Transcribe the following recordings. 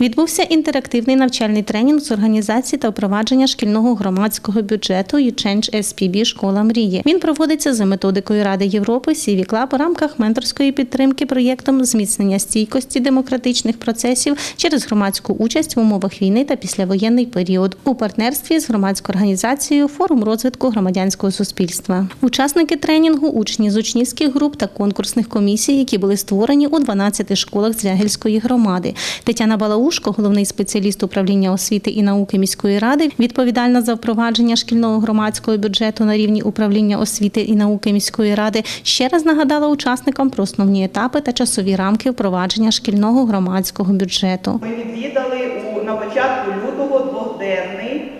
Відбувся інтерактивний навчальний тренінг з організації та впровадження шкільного громадського бюджету «YouChange SPB Школа мрії. Він проводиться за методикою Ради Європи «Сіві Клаб» у рамках менторської підтримки проєктом зміцнення стійкості демократичних процесів через громадську участь в умовах війни та післявоєнний період у партнерстві з громадською організацією Форум розвитку громадянського суспільства. Учасники тренінгу учні з учнівських груп та конкурсних комісій, які були створені у 12 школах Звягельської громади. Тетяна Балаушко, головний спеціаліст управління освіти і науки міської ради, відповідальна за впровадження шкільного громадського бюджету на рівні управління освіти і науки міської ради, ще раз нагадала учасникам про основні етапи та часові рамки впровадження шкільного громадського бюджету. Ми відвідали на початку лютого двохденний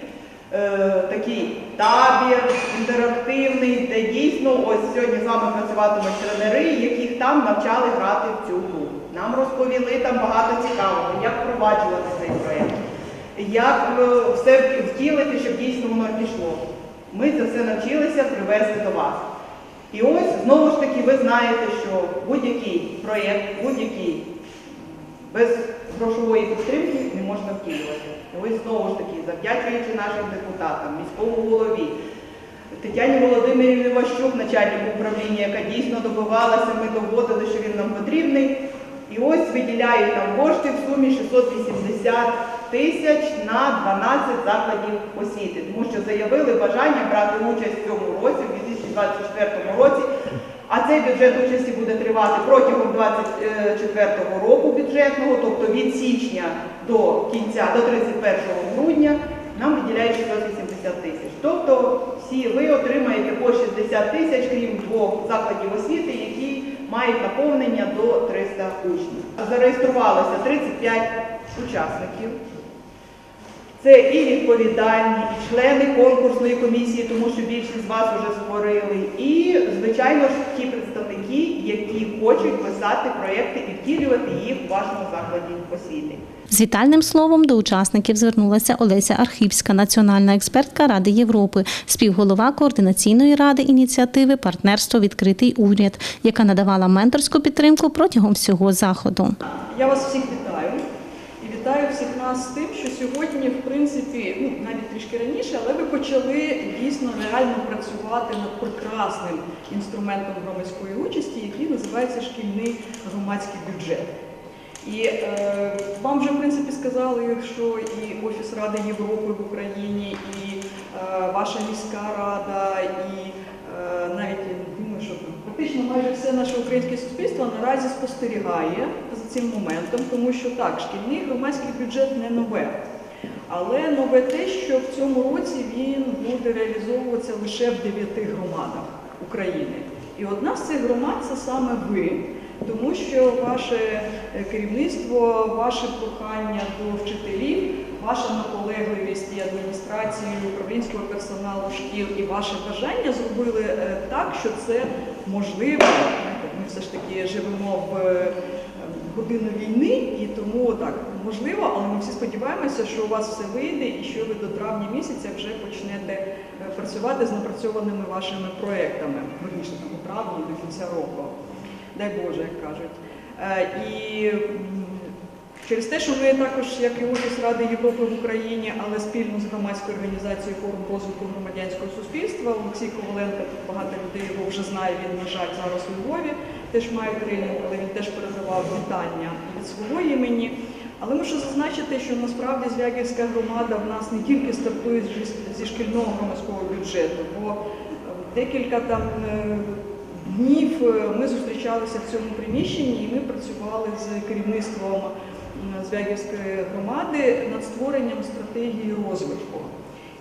е, такий табір інтерактивний, де дійсно ось сьогодні з вами працюватимуть тренери, яких там навчали грати в цю гру. Нам розповіли там багато цікавого, як впроваджувати цей проєкт, як е, все втілити, щоб дійсно воно пішло. Ми це все навчилися привести до вас. І ось знову ж таки ви знаєте, що будь-який проєкт, будь-який без грошової підтримки не можна втілювати. І ось знову ж таки, завдячуючи нашим депутатам, міському голові, Тетяні Володимирівні Ващук, начальнику управління, яка дійсно добивалася, ми доводили, що він нам потрібний. І ось виділяють нам кошти в сумі 680 тисяч на 12 закладів освіти, тому що заявили бажання брати участь в цьому році, в 2024 році. А цей бюджет участі буде тривати протягом 2024 року бюджетного, тобто від січня до кінця, до 31 грудня, нам виділяють 680 тисяч. Тобто всі ви отримаєте по 60 тисяч, крім двох закладів освіти, які мають наповнення до 300 учнів. Зареєструвалося 35 учасників. Це і відповідальні, і члени конкурсної комісії, тому що більшість з вас вже створили, і, звичайно ж, ті представники, які хочуть писати проєкти і втілювати їх у вашому закладі освіти. З вітальним словом до учасників звернулася Олеся Архипська, національна експертка Ради Європи, співголова координаційної ради ініціативи Партнерство відкритий уряд, яка надавала менторську підтримку протягом всього заходу. Я вас всіх вітаю і вітаю всіх нас з тим, що сьогодні, в принципі, ну навіть трішки раніше, але ви почали дійсно реально працювати над прекрасним інструментом громадської участі, який називається шкільний громадський бюджет. І е, вам вже в принципі сказали, що і Офіс Ради Європи в Україні, і е, ваша міська рада, і е, навіть думаю, що практично майже все наше українське суспільство наразі спостерігає за цим моментом, тому що так, шкільний громадський бюджет не нове. Але нове те, що в цьому році він буде реалізовуватися лише в дев'яти громадах України. І одна з цих громад це саме ви, тому що ваше е, керівництво, ваше прохання до вчителів, ваша наполегливість і адміністрації, і управлінського персоналу шкіл і ваше бажання зробили е, так, що це можливо. Ми все ж таки живемо в е, годину війни, і тому так можливо, але ми всі сподіваємося, що у вас все вийде і що ви до травня місяця вже почнете працювати з напрацьованими вашими проектами. Верніше там у травні до кінця року. Дай Боже, як кажуть. Е, І через те, що ви також, як і Офіс Ради Європи в Україні, але спільно з громадською організацією форум розвитку громадянського суспільства, Олексій Коваленко, тут багато людей його вже знає, він, на жаль, зараз у Львові теж має тренінг, але він теж передавав вітання від свого імені. Але мушу зазначити, що насправді Звягільська громада в нас не тільки стартує зі- зі шкільного громадського бюджету, бо е, декілька там е, днів е, ми зустрічалися в цьому приміщенні і ми працювали з керівництвом м, Звягільської громади над створенням стратегії розвитку.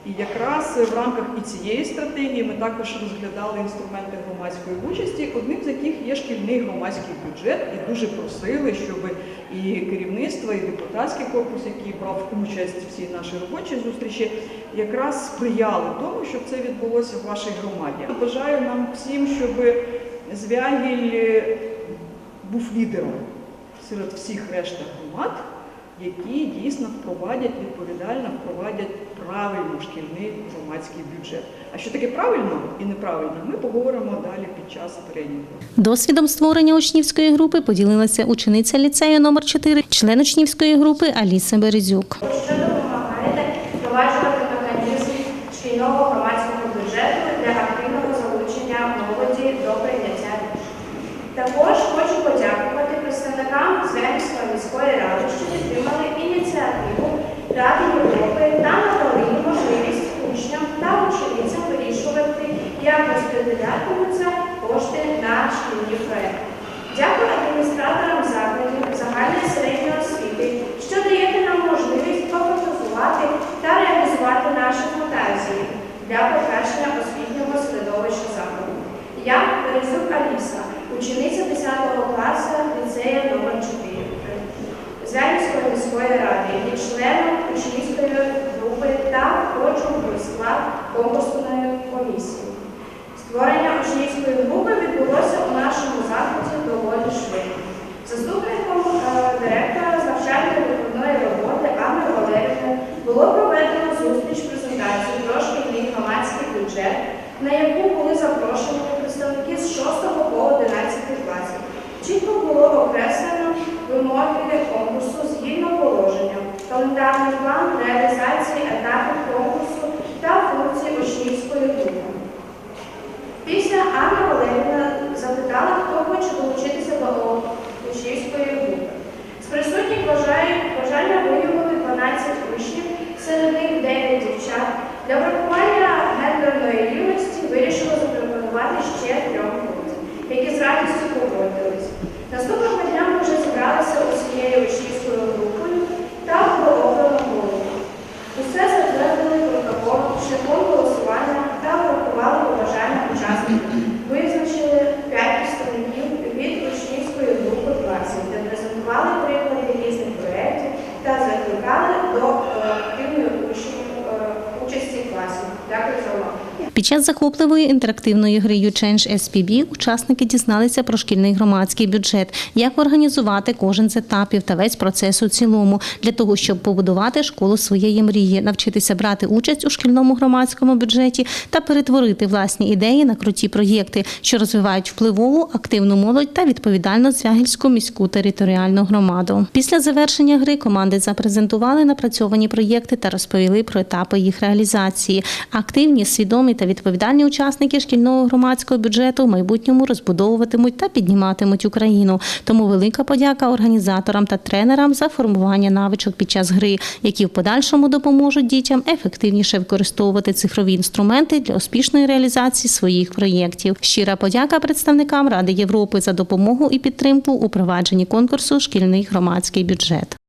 І якраз в рамках і цієї стратегії ми також розглядали інструменти громадської участі, одним з яких є шкільний громадський бюджет, і дуже просили, щоб і керівництво, і депутатський корпус, який брав участь в цій нашій робочій зустрічі, якраз сприяли тому, щоб це відбулося в вашій громаді. Бажаю нам всім, щоб Звягіль е, був лідером серед всіх решта громад які дійсно впровадять відповідально, впровадять правильно шкільний громадський бюджет. А що таке правильно і неправильно, ми поговоримо далі під час тренінгу. Досвідом створення учнівської групи поділилася учениця ліцею номер 4 член учнівської групи Аліса Березюк. що допомагаєте впроваджувати механізм шкільного громадського бюджету для активного залучення молоді до прийняття рішень. Також хочу подякувати представникам Звенської міської ради, що підтримали ініціативу Ради Європи та надали можливість учням та ученицям вирішувати, як розподілятимуться кошти на шкільні проекти. Дякую адміністраторам закладів загальної середньої освіти, що даєте нам можливість попрацювати та реалізувати наші фантазії для покращення освітнього середовища закладу. Я Березюк Аліса, учениця 10 класу ліцею номер 4 Звянівської міської ради, є членом учнівської групи та входжу в склад конкурсної комісії. Створення учнівської групи відбулося у нашому закладі доволі швидко. Заступником е, директора з навчальної виконної роботи Анни Валерівни було проведено зустріч презентацію про шкільний громадський бюджет, на яку були запрошені представники з 6 по 11 класів. Чітко було окреслено вимоги конкурсу згідно календарний план реалізації етапів конкурсу та функції учнівської групи. Після Анна Валерівна запитала, хто хоче долучитися до учнівської групи. З присутніх бажання виявили 12 учнів, серед них 9 дівчат. Для Дякую за увагу. Під час захопливої інтерактивної гри «YouChange SPB» учасники дізналися про шкільний громадський бюджет, як організувати кожен з етапів та весь процес у цілому, для того, щоб побудувати школу своєї мрії, навчитися брати участь у шкільному громадському бюджеті та перетворити власні ідеї на круті проєкти, що розвивають впливову, активну молодь та відповідальну Звягільську міську територіальну громаду. Після завершення гри команди запрезентували напрацьовані проєкти та розповіли про етапи їх реалізації. Активні, свідомі та відповідальні учасники шкільного громадського бюджету в майбутньому розбудовуватимуть та підніматимуть Україну. Тому велика подяка організаторам та тренерам за формування навичок під час гри, які в подальшому допоможуть дітям ефективніше використовувати цифрові інструменти для успішної реалізації своїх проєктів. Щира подяка представникам Ради Європи за допомогу і підтримку у провадженні конкурсу Шкільний громадський бюджет.